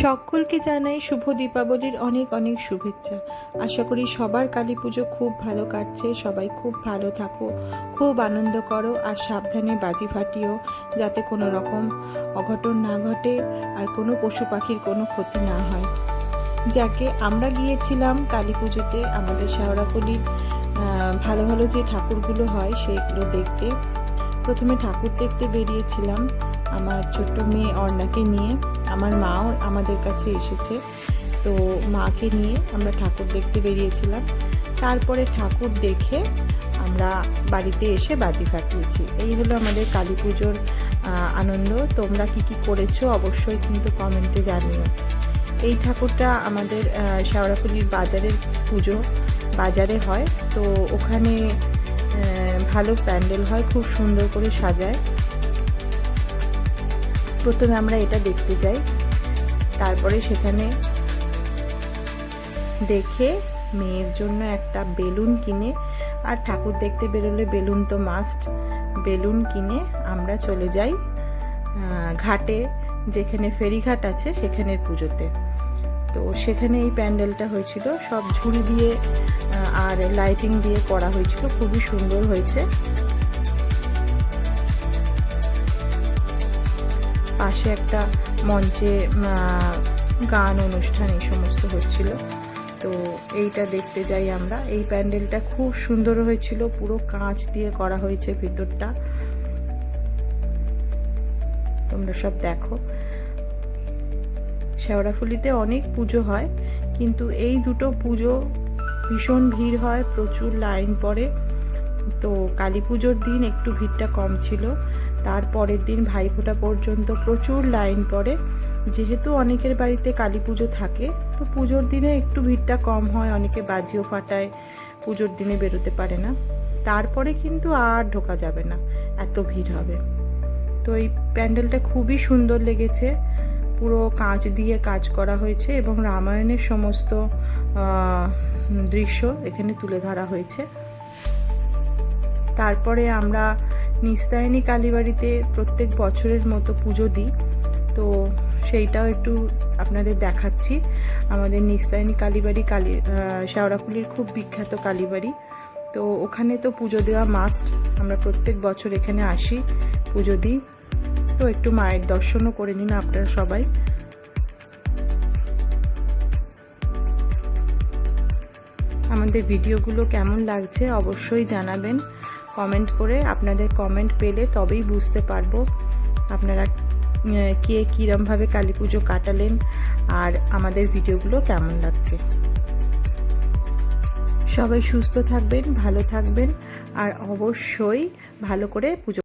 সকলকে জানাই শুভ দীপাবলির অনেক অনেক শুভেচ্ছা। আশা করি সবার কালী পুজো খুব ভালো কাটছে। সবাই খুব ভালো থাকো, খুব আনন্দ করো আর সাবধানে বাজি ফাটিও যাতে কোনো রকম অঘটন না ঘটে আর কোনো পশু পাখির কোনো ক্ষতি না হয়। যাকে আমরা গিয়েছিলাম কালী পুজোতে, আমাদের শেওড়াফুলির ভালো ভালো যে ঠাকুরগুলো হয় সেইগুলো দেখতে প্রথমে ঠাকুর দেখতে বেরিয়েছিলাম আমার ছোট্ট মেয়ে অর্ণাকে নিয়ে। আমার মাও আমাদের কাছে এসেছে। তো মাকে নিয়ে আমরা ঠাকুর দেখতে বেরিয়েছিলাম। তারপরে ঠাকুর দেখে আমরা বাড়িতে এসে বাজি ফাটিয়েছি। এই হলো আমাদের কালী পুজোর আনন্দ। তোমরা কি কি করেছ অবশ্যই কিন্তু কমেন্টে জানিও। এই ঠাকুরটা আমাদের শেওড়াফুলির বাজারের পুজো। বাজারে হয়। তো ওখানে ভালো প্যান্ডেল হয়, খুব সুন্দর করে সাজায়। প্রথমে আমরা এটা দেখতে যাই। তারপরে সেখানে দেখে মেয়ের জন্য একটা বেলুন কিনে, আর ঠাকুর দেখতে বেরোলে বেলুন তো মাস্ট বেলুন কিনে আমরা চলে যাই ঘাটে, যেখানে ফেরিঘাট আছে সেখানের পুজোতে। তো সেখানে এই প্যান্ডেলটা হয়েছিল। সব ঝুড়ি দিয়ে আর লাইটিং দিয়ে করা হয়েছিল। খুবই সুন্দর হয়েছে। পাশে একটা মঞ্চে গান অনুষ্ঠান এই সমস্ত হচ্ছিল। তো এইটা দেখতে যাই আমরা। এই প্যান্ডেলটা খুব সুন্দর হয়েছিল। পুরো কাঁচ দিয়ে করা হয়েছে ভিতরটা। তোমরা সব দেখো। শেওড়াফুলিতে অনেক পুজো হয়, কিন্তু এই দুটো পুজো ভীষণ ভিড় হয়, প্রচুর লাইন পড়ে। তো কালী পুজোর দিন একটু ভিড়টা কম ছিল। তারপরের দিন ভাইফোঁটা পর্যন্ত প্রচুর লাইন পড়ে। যেহেতু অনেকের বাড়িতে কালী পুজো থাকে, তো পুজোর দিনে একটু ভিড়টা কম হয়, অনেকে বাজিও ফাটায়, পুজোর দিনে বেরোতে পারে না। তারপরে কিন্তু আর ঢোকা যাবে না, এত ভিড় হবে। তো এই প্যান্ডেলটা খুবই সুন্দর লেগেছে। পুরো কাঁচ দিয়ে কাজ করা হয়েছে এবং রামায়ণের সমস্ত দৃশ্য এখানে তুলে ধরা হয়েছে। তারপরে আমরা নিস্তায়নী কালীবাড়িতে প্রত্যেক বছরের মতো পুজো দিই। তো সেইটাও একটু আপনাদের দেখাচ্ছি। আমাদের নিস্তায়নী কালীবাড়ি কালী শেওড়াফুলির খুব বিখ্যাত কালীবাড়ি। তো ওখানে তো পুজো দেওয়া মাস্ট আমরা প্রত্যেক বছর এখানে আসি, পুজো দিই। তো একটু মায়ের দর্শনও করে নিন আপনারা সবাই। আমাদের ভিডিওগুলো কেমন লাগছে অবশ্যই জানাবেন। কমেন্ট করে আপনাদের কমেন্ট পেলে তবেই বুঝতে পারব আপনারা কে কীরমভাবে কালী পুজো কাটালেন আর আমাদের ভিডিওগুলো কেমন লাগছে। সবাই সুস্থ থাকবেন, ভালো থাকবেন আর অবশ্যই ভালো করে পুজো